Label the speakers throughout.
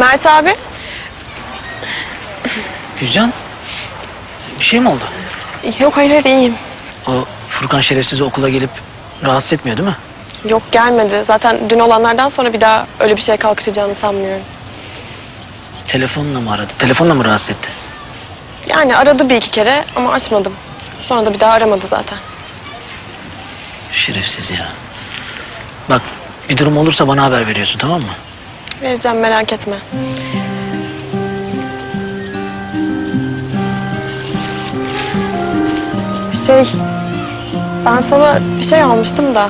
Speaker 1: Mert abi.
Speaker 2: Gülcan, bir şey mi oldu?
Speaker 1: Yok hayır hayır iyiyim.
Speaker 2: O Furkan şerefsiz okula gelip rahatsız etmiyor değil mi?
Speaker 1: Yok gelmedi. Zaten dün olanlardan sonra bir daha öyle bir şeye kalkışacağını sanmıyorum.
Speaker 2: Telefonla mı aradı? Telefonla mı rahatsız etti?
Speaker 1: Yani aradı bir iki kere ama açmadım. Sonra da bir daha aramadı zaten.
Speaker 2: Şerefsiz ya. Bak bir durum olursa bana haber veriyorsun tamam mı?
Speaker 1: Vereceğim merak etme. Şey, ben sana bir şey almıştım da.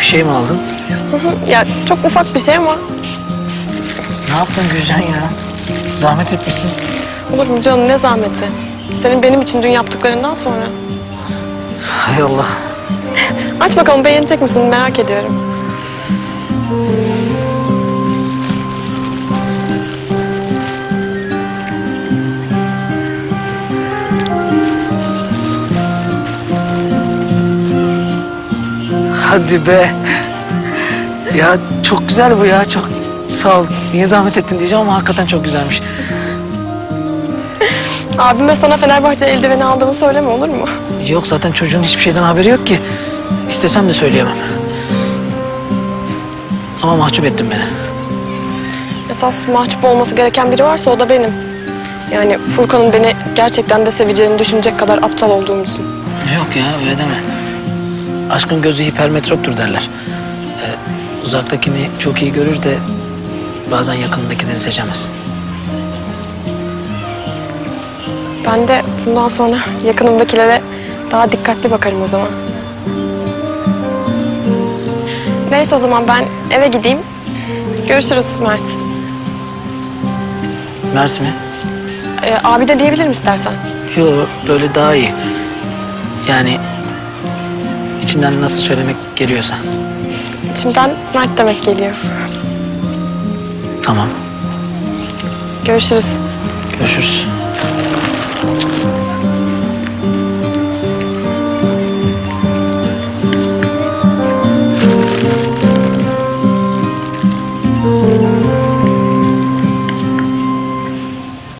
Speaker 2: Bir şey mi aldın?
Speaker 1: Hı hı, ya çok ufak bir şey ama
Speaker 2: Ne yaptın Gülcan ya? Zahmet etmişsin.
Speaker 1: olur mu canım ne zahmeti. Senin benim için dün yaptıklarından sonra.
Speaker 2: Hay Allah.
Speaker 1: Aç bakalım beğenecek misin merak ediyorum.
Speaker 2: Hadi be. Ya çok güzel bu ya çok. Sağ ol. Niye zahmet ettin diyeceğim ama hakikaten çok güzelmiş.
Speaker 1: Abime sana Fenerbahçe eldiveni aldığımı söyleme olur mu?
Speaker 2: Yok zaten çocuğun hiçbir şeyden haberi yok ki. İstesem de söyleyemem. Ama mahcup ettin beni.
Speaker 1: Esas mahcup olması gereken biri varsa o da benim. Yani Furkan'ın beni gerçekten de seveceğini düşünecek kadar aptal olduğum için.
Speaker 2: Yok ya öyle deme. Aşkın gözü hipermetroptur derler. Ee, uzaktakini çok iyi görür de bazen yakınındakileri seçemez.
Speaker 1: Ben de bundan sonra yakınımdakilere daha dikkatli bakarım o zaman. Neyse o zaman ben eve gideyim. Görüşürüz Mert.
Speaker 2: Mert mi?
Speaker 1: Ee, abi de diyebilirim istersen.
Speaker 2: Yo böyle daha iyi. Yani içinden nasıl söylemek geliyorsa.
Speaker 1: İçimden Mert demek geliyor.
Speaker 2: Tamam
Speaker 1: Görüşürüz.
Speaker 2: görüşürüz.